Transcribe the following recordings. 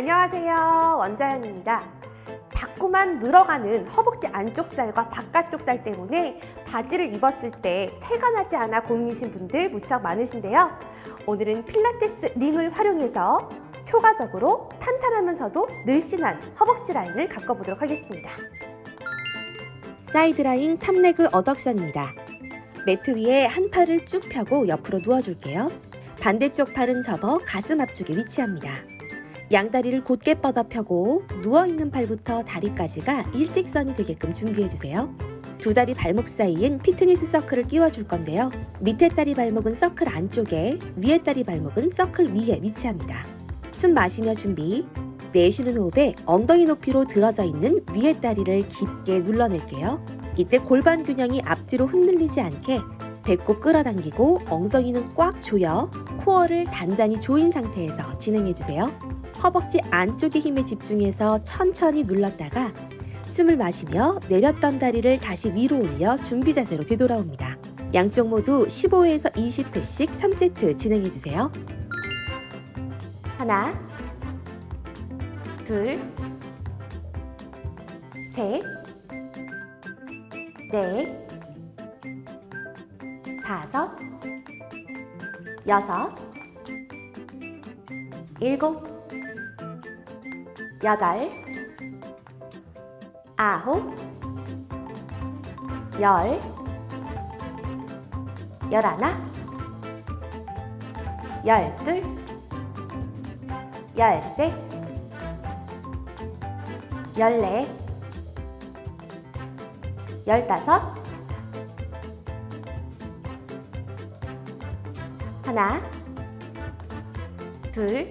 안녕하세요. 원자연입니다. 자꾸만 늘어가는 허벅지 안쪽 살과 바깥쪽 살 때문에 바지를 입었을 때 태가 나지 않아 고민이신 분들 무척 많으신데요. 오늘은 필라테스 링을 활용해서 효과적으로 탄탄하면서도 늘씬한 허벅지 라인을 가꿔보도록 하겠습니다. 사이드라인 탑레그 어덕션입니다. 매트 위에 한 팔을 쭉 펴고 옆으로 누워줄게요. 반대쪽 팔은 접어 가슴 앞쪽에 위치합니다. 양다리를 곧게 뻗어 펴고 누워있는 팔부터 다리까지가 일직선이 되게끔 준비해주세요. 두 다리 발목 사이엔 피트니스 서클을 끼워줄 건데요. 밑에 다리 발목은 서클 안쪽에, 위에 다리 발목은 서클 위에 위치합니다. 숨 마시며 준비. 내쉬는 호흡에 엉덩이 높이로 들어져 있는 위에 다리를 깊게 눌러낼게요. 이때 골반 균형이 앞뒤로 흔들리지 않게 배꼽 끌어당기고 엉덩이는 꽉 조여 코어를 단단히 조인 상태에서 진행해주세요. 허벅지 안쪽의 힘에 집중해서 천천히 눌렀다가 숨을 마시며 내렸던 다리를 다시 위로 올려 준비 자세로 되돌아옵니다. 양쪽 모두 15회에서 20회씩 3세트 진행해 주세요. 하나, 둘, 셋, 넷, 다섯, 여섯, 일곱, 여덟, 아홉, 열, 열하나, 열둘, 열셋, 열넷, 열다섯, 하나, 둘,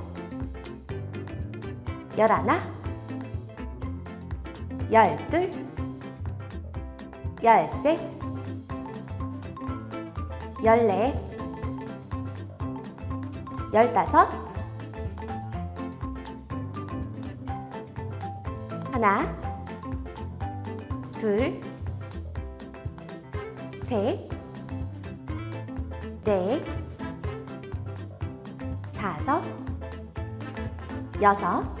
열하나, 열둘, 열셋, 열넷, 열다섯, 하나, 둘, 셋, 넷, 다섯, 여섯,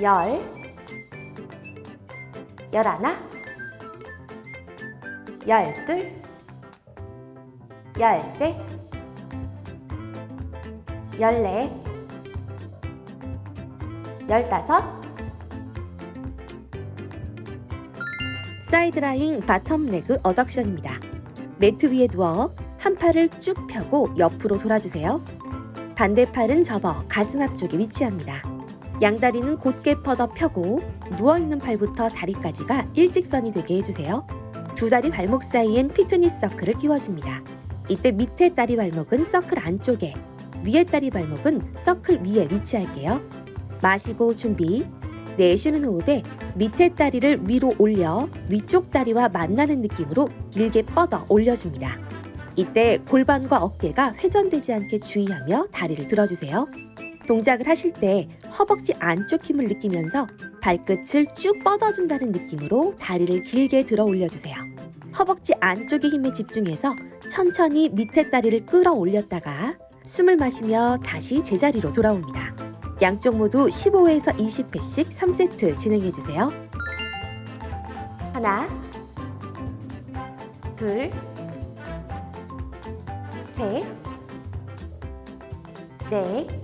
열, 열하나, 열둘, 열셋, 열넷, 열다섯, 사이드라잉 바텀 레그 어덕션입니다. 매트 위에 누워 한 팔을 쭉 펴고 옆으로 돌아주세요. 반대 팔은 접어 가슴 앞쪽에 위치합니다. 양다리는 곧게 뻗어 펴고 누워있는 팔부터 다리까지가 일직선이 되게 해주세요. 두 다리 발목 사이엔 피트니스 서클을 끼워줍니다. 이때 밑에 다리 발목은 서클 안쪽에, 위에 다리 발목은 서클 위에 위치할게요. 마시고 준비. 내쉬는 호흡에 밑에 다리를 위로 올려 위쪽 다리와 만나는 느낌으로 길게 뻗어 올려줍니다. 이때 골반과 어깨가 회전되지 않게 주의하며 다리를 들어주세요. 동작을 하실 때 허벅지 안쪽 힘을 느끼면서 발끝을 쭉 뻗어준다는 느낌으로 다리를 길게 들어 올려주세요. 허벅지 안쪽의 힘에 집중해서 천천히 밑에 다리를 끌어 올렸다가 숨을 마시며 다시 제자리로 돌아옵니다. 양쪽 모두 15에서 20회씩 3세트 진행해주세요. 하나, 둘, 셋, 넷,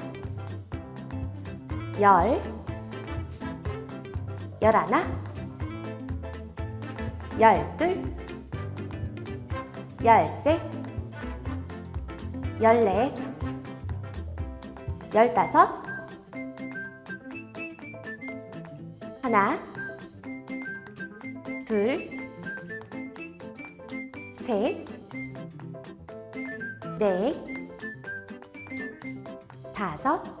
열, 열하나, 열둘, 열셋, 열넷, 열다섯, 하나, 둘, 셋, 넷, 다섯,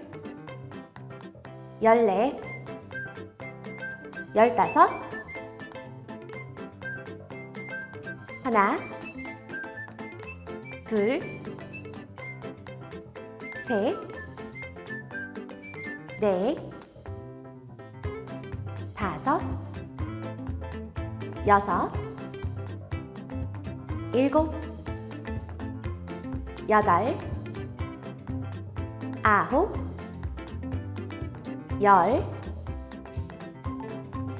열넷, 열다섯, 하나, 둘, 셋, 넷, 다섯, 여섯, 일곱, 여덟, 아홉, 열,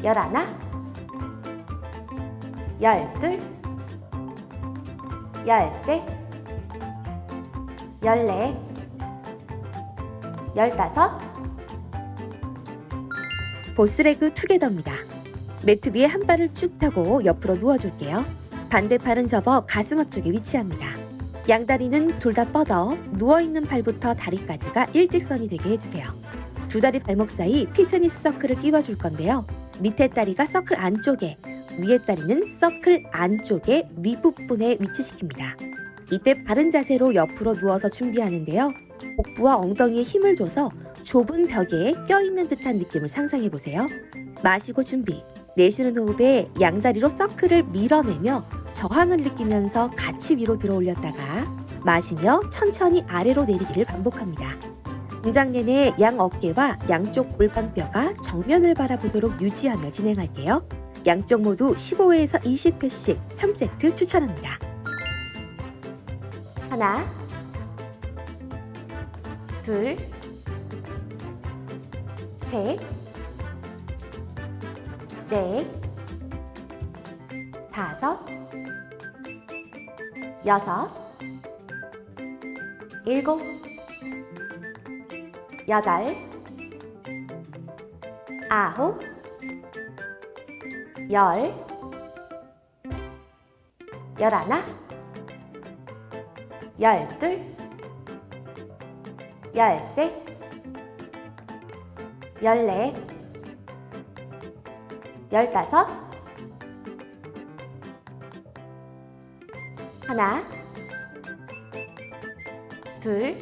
열하나, 열둘, 열셋, 열넷, 열다섯, 보스레그 투게더입니다. 매트 위에 한 발을 쭉 펴고 옆으로 누워줄게요. 반대팔은 접어 가슴 앞쪽에 위치합니다. 양다리는 둘 다 뻗어 누워있는 팔부터 다리까지가 일직선이 되게 해주세요. 두 다리 발목 사이 피트니스 서클을 끼워줄 건데요. 밑에 다리가 서클 안쪽에, 위에 다리는 서클 안쪽에 윗부분에 위치시킵니다. 이때 바른 자세로 옆으로 누워서 준비하는데요. 복부와 엉덩이에 힘을 줘서 좁은 벽에 껴있는 듯한 느낌을 상상해 보세요. 마시고 준비. 내쉬는 호흡에 양다리로 서클을 밀어내며 저항을 느끼면서 같이 위로 들어 올렸다가 마시며 천천히 아래로 내리기를 반복합니다. 동작 내내 양 어깨와 양쪽 골반뼈가 정면을 바라보도록 유지하며 진행할게요. 양쪽 모두 15회에서 20회씩 3세트 추천합니다. 하나, 둘, 셋, 넷, 다섯, 여섯, 일곱, 여덟, 아홉, 열, 열하나, 열둘, 열셋, 열넷, 열다섯, 하나, 둘,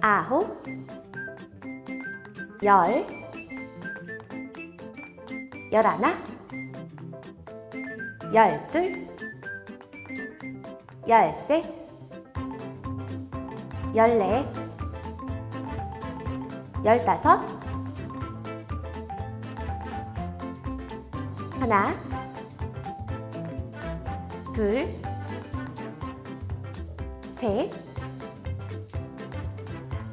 아홉, 열, 열하나, 열둘, 열셋, 열넷, 열다섯, 하나, 둘, 셋,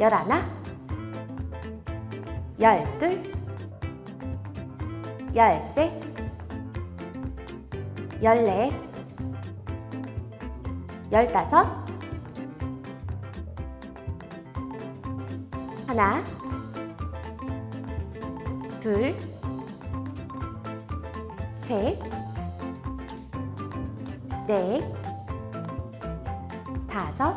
열하나, 열둘, 열셋, 열넷, 열다섯, 하나, 둘, 셋, 넷, 다섯,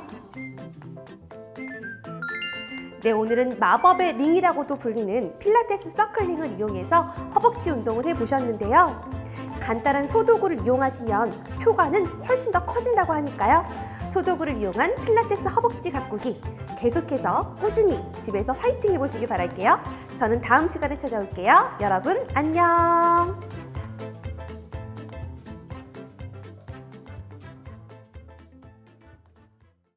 네, 오늘은 마법의 링이라고도 불리는 필라테스 서클링을 이용해서 허벅지 운동을 해보셨는데요. 간단한 소도구를 이용하시면 효과는 훨씬 더 커진다고 하니까요. 소도구를 이용한 필라테스 허벅지 가꾸기 계속해서 꾸준히 집에서 화이팅 해보시기 바랄게요. 저는 다음 시간에 찾아올게요. 여러분, 안녕!